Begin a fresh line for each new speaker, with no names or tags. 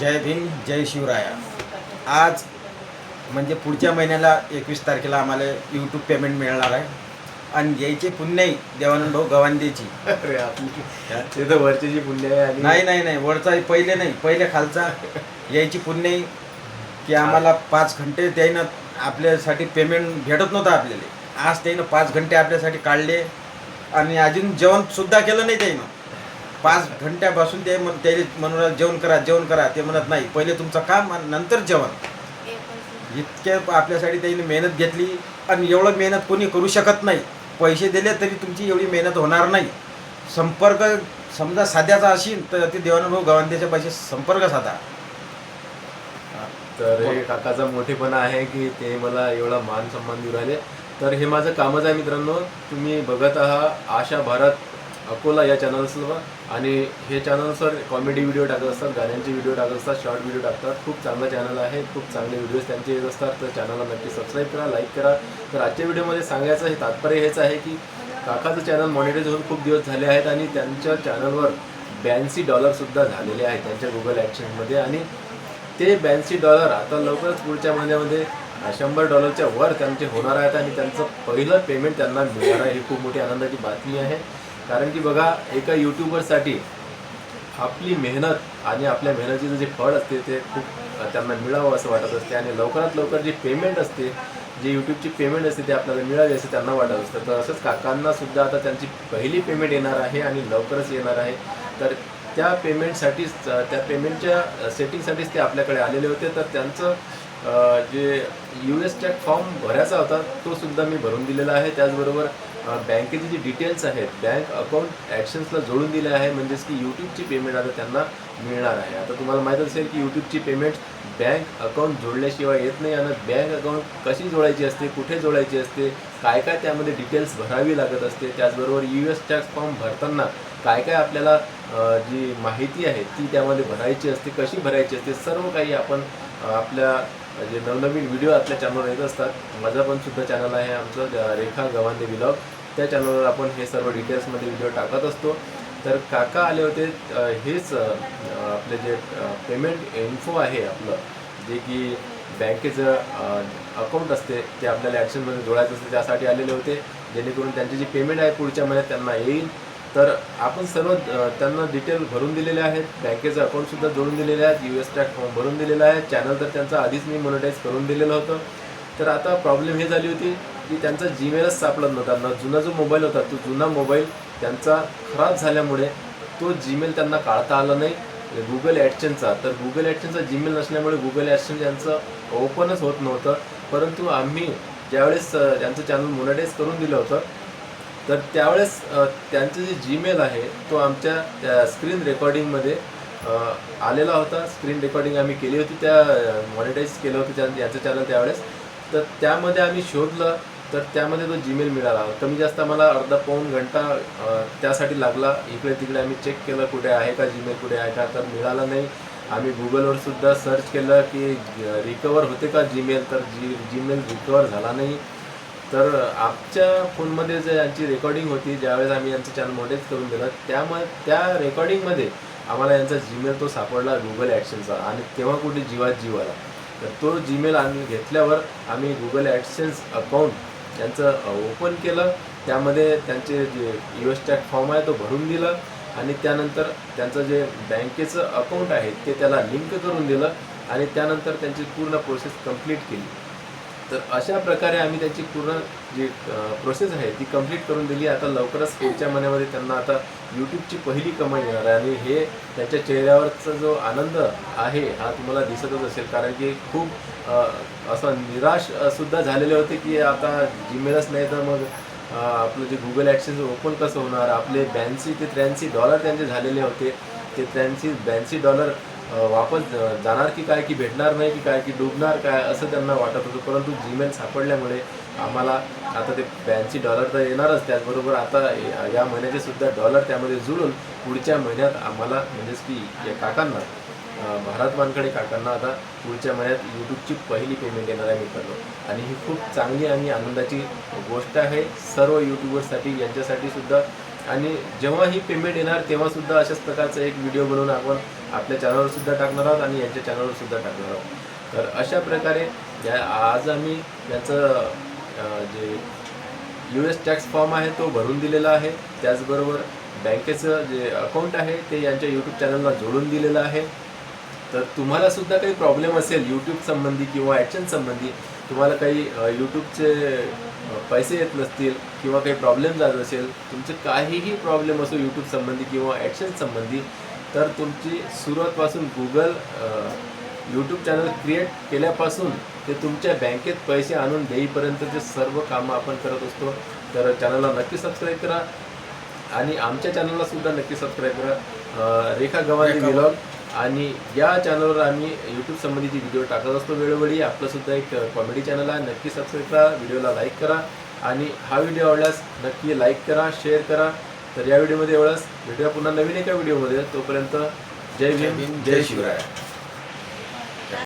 जय भीम जय शिवराया. आज म्हणजे पुढच्या महिन्याला एकवीस तारखेला आम्हाला यूट्यूब पेमेंट मिळणार आहे. आणि यायचे पुण्याही देवानंद भाऊ गवांदेची
अरे आपली ते तर वरची जी पुण्य आहे आणि
नाही नाही नाही वरचा पहिले नाही पहिले खालचा. यायची पुण्याही की आम्हाला पाच घंटे त्याईनं आपल्यासाठी पेमेंट भेटत नव्हतं आपल्याला. आज त्याईनं पाच घंटे आपल्यासाठी काढले आणि अजून जेवण सुद्धा केलं नाही त्याईनं पाच घंट्यापासून ते मन त्याचे म्हणून जेवण करा जेवण करा ते म्हणत नाही. पहिले तुमचं काम आणि नंतर जेवण. इतक्या आपल्यासाठी त्यांनी मेहनत घेतली आणि एवढं मेहनत कोणी करू शकत नाही. पैसे दिले तरी तुमची एवढी मेहनत होणार नाही. संपर्क समजा साध्याचा असेल तर ते देवानुभव गवांद्याच्या पैसे संपर्क साधा.
तर हे काकाचा मोठेपणा आहे की ते मला एवढा मान सन्मान देऊ राहिले. तर हे माझं कामच आहे मित्रांनो. तुम्ही बघत आहात आशा भारत अकोला या चॅनल्सवर आणि हे चॅनल्सवर कॉमेडी व्हिडिओ टाकत असतात गाण्यांचे व्हिडिओ टाकत असतात शॉर्ट व्हिडिओ टाकतात. खूप चांगलं चॅनल आहे खूप चांगले व्हिडिओज त्यांचे येत असतात. तर चॅनलला नक्की सबस्क्राईब करा लाईक करा. तर आजच्या व्हिडिओमध्ये सांगायचं हे तात्पर्य हेच आहे की काकाचं चॅनल मॉनिटाईज होऊन खूप दिवस झाले आहेत आणि त्यांच्या चॅनलवर ब्याऐंशी डॉलरसुद्धा झालेले आहेत त्यांच्या गुगल ॲक्शनमध्ये आणि ते ब्याऐंशी डॉलर आता लवकरच पुढच्या महिन्यामध्ये शंभर डॉलरच्या वर त्यांचे होणार आहेत आणि त्यांचं पहिलं पेमेंट त्यांना मिळणार आहे. ही खूप मोठी आनंदाची बातमी आहे. कारण की बघा एका यूट्यूबरसाठी आपली मेहनत आणि आपल्या मेहनतीचं जे फळ असते ते खूप त्यांना मिळावं असं वाटत असते. आणि लवकरात लवकर जी पेमेंट असते जे यूट्यूबची पेमेंट असते ते आपल्याला मिळावी असं त्यांना वाटत असतं. तर असंच काकांना सुद्धा आता त्यांची पहिली पेमेंट येणार आहे आणि लवकरच येणार आहे. तर त्या पेमेंटसाठीच त्या पेमेंटच्या सेटिंगसाठीच ते आपल्याकडे आलेले होते. तर त्यांचं जे यू एस टॅक फॉर्म भरायचा होता तो सुद्धा मी भरून दिलेला आहे. त्याचबरोबर बँकेचे जे डिटेल्स आहेत बँक अकाउंट ॲक्शन्सला जोडून दिले आहे म्हणजेच की यूट्यूबची पेमेंट आता त्यांना मिळणार आहे. आता तुम्हाला माहीत असेल की यूट्यूबची पेमेंट बँक अकाउंट जोडल्याशिवाय येत नाही आणि बँक अकाउंट कशी जोडायची असते कुठे जोडायची असते काय काय त्यामध्ये डिटेल्स भरावी लागत असते त्याचबरोबर यू एस टॅक्स फॉर्म भरताना काय काय आपल्याला जी माहिती आहे ती त्यामध्ये भरायची असते कशी भरायची असते सर्व काही आपण आपल्या जे नवनवीन व्हिडिओ आपल्या चॅनलवर येत असतात. माझं पण सुद्धा चॅनल आहे आमचं रेखा गवांदे ब्लॉग त्या चॅनलवर आपण हे सर्व डिटेल्समध्ये व्हिडिओ टाकत असतो. तर काका आले होते हेच आपले जे पेमेंट इन्फो आहे आपलं जे की बँकेचं अकाउंट असते ते आपल्याला ॲक्शनमध्ये जोडायचं असते त्यासाठी आलेले होते. जेणेकरून त्यांची जी पेमेंट आहे पुढच्या महिन्यात त्यांना येईल. तर आपण सर्व त्यांना डिटेल भरून दिलेले आहेत. बँकेचं अकाउंटसुद्धा जोडून दिलेले आहेत. यू एस टॅक फॉर्म भरून दिलेला आहे. चॅनल तर त्यांचं आधीच मी मॉनिटाईज करून दिलेलं होतं. तर आता प्रॉब्लेम हे झाली होती की त्यांचा जीमेलच सापडत नव्हता. ना जुना जो मोबाईल होता तो जुना मोबाईल त्यांचा खराब झाल्यामुळे तो जीमेल त्यांना काढता आला नाही. म्हणजे गुगल ॲडशनचा तर गुगल ॲडशनचा जीमेल नसल्यामुळे गुगल ॲडशन यांचं ओपनच होत नव्हतं. परंतु आम्ही ज्यावेळेस त्यांचं चॅनल मोनिटाईज करून दिलं होतं तर त्यावेळेस त्यांचं जे जीमेल आहे तो आमच्या त्या स्क्रीन रेकॉर्डिंगमध्ये आलेला होता. स्क्रीन रेकॉर्डिंग आम्ही केली होती. त्या मॉनिटाईज केलं होतं त्या याचं चॅनल त्यावेळेस. तर त्यामध्ये आम्ही शोधलं तर त्यामध्ये तो जीमेल मिळाला. कमी जास्त मला अर्धा पाऊण घंटा त्यासाठी लागला. इकडे तिकडे आम्ही चेक केलं कुठे आहे का जीमेल कुठे आहे का? तर मिळाला नाही. आम्ही गुगलवर सुद्धा सर्च केलं की रिकवर होते का जीमेल तर जी जीमेल रिकवर झाला नाही. तर आमच्या फोनमध्ये जे यांची रेकॉर्डिंग होती ज्यावेळेस आम्ही यांचं चॅनल मोठेच करून दिलं त्यामुळे त्या रेकॉर्डिंगमध्ये आम्हाला यांचा जीमेल तो सापडला गुगल ॲक्शनचा आणि तेव्हा कुठे जीवात जीव आला. तर तो जीमेल आम्ही घेतल्यावर आम्ही गुगल ॲडसेन्स अकाउंट त्यांचं ओपन केलं. त्यामध्ये त्यांचे जे यू एस टॅक फॉर्म आहे तो भरून दिला. आणि त्यानंतर त्यांचं जे बँकेचं अकाउंट आहे ते त्याला लिंक करून दिलं. आणि त्यानंतर त्यांची पूर्ण प्रोसेस कंप्लीट केली. तर अशा प्रकारे आम्ही त्याची पूर्ण जी प्रोसेस आहे ती कंप्लीट करून दिली. आता लवकरच पुढच्या महिन्यामध्ये त्यांना आता यूट्यूबची पहिली कमाई येणार आहे. आणि हे त्यांच्या चेहऱ्यावरचा जो आनंद आहे हा तुम्हाला दिसतच असेल. कारण की खूप असं निराश सुद्धा झालेले होते की आता जीमेलच नाही तर मग आपलं जे गुगल ॲक्सेस ओपन कसं होणार? आपले ब्याऐंशी ते त्र्याऐंशी डॉलर त्यांचे झालेले होते. ते त्र्याऐंशी ब्याऐंशी डॉलर वापस जाणार की काय की भेटणार नाही की काय की डुबणार काय असं त्यांना वाटत होतं. परंतु जीमेल सापडल्यामुळे आम्हाला आता ते ब्याऐंशी डॉलर तर येणारच. त्याचबरोबर आता या- महिन्याचे सुद्धा डॉलर त्यामध्ये जुळून पुढच्या महिन्यात आम्हाला म्हणजेच की या काकांना भारत वानकडे काकांना आता पुढच्या महिन्यात यूट्यूबची पहिली पेमेंट येणार आहे मित्रांनो. आणि ही खूप चांगली आणि आनंदाची गोष्ट आहे. सर्व यूट्यूबर्ससाठी यांच्यासाठी सुद्धा. आणि जेव्हा ही पेमेंट येणार तेव्हासुद्धा अशाच प्रकारचा एक व्हिडिओ बनवून आपण आपल्या चॅनलवर सुद्धा टाकणार आहोत आणि यांच्या चॅनलवर सुद्धा टाकणार आहोत. तर अशा प्रकारे या आज आम्ही याचं जे यू एस टॅक्स फॉर्म आहे तो भरून दिलेला आहे. त्याचबरोबर बँकेचं जे अकाउंट आहे ते यांच्या यूट्यूब चॅनलला जोडून दिलेलं आहे. तर तुम्हाला सुद्धा काही प्रॉब्लेम असेल यूट्यूब संबंधी किंवा ॲक्शन संबंधी तुम्हाला काही यूट्यूबचे पैसे येत नसतील किंवा काही प्रॉब्लेम जात असेल तुमचे काहीही प्रॉब्लेम असो यूट्यूब संबंधी किंवा ॲक्शन संबंधी तर तुमची सुरुवातपासून गुगल यूट्यूब चॅनल क्रिएट केल्यापासून ते तुमच्या बँकेत पैसे आणून देईपर्यंतचे सर्व कामं आपण करत असतो. तर चॅनलला नक्की सबस्क्राईब करा आणि आमच्या चॅनलला सुद्धा नक्की सबस्क्राईब करा. रेखा विलॉग आणि या चॅनलवर आम्ही यूट्यूब संबंधीचे व्हिडिओ टाकत असतो वेळोवेळी. आपलंसुद्धा एक कॉमेडी चॅनल आहे. नक्की सबस्क्राईब करा. व्हिडिओला लाईक करा. आणि हा व्हिडिओ आवडल्यास नक्की लाईक करा शेअर करा. तर या व्हिडिओमध्ये एवढंच. भेटूया पुन्हा नवीन एका व्हिडिओमध्ये तोपर्यंत जय भीम जय शिवराय.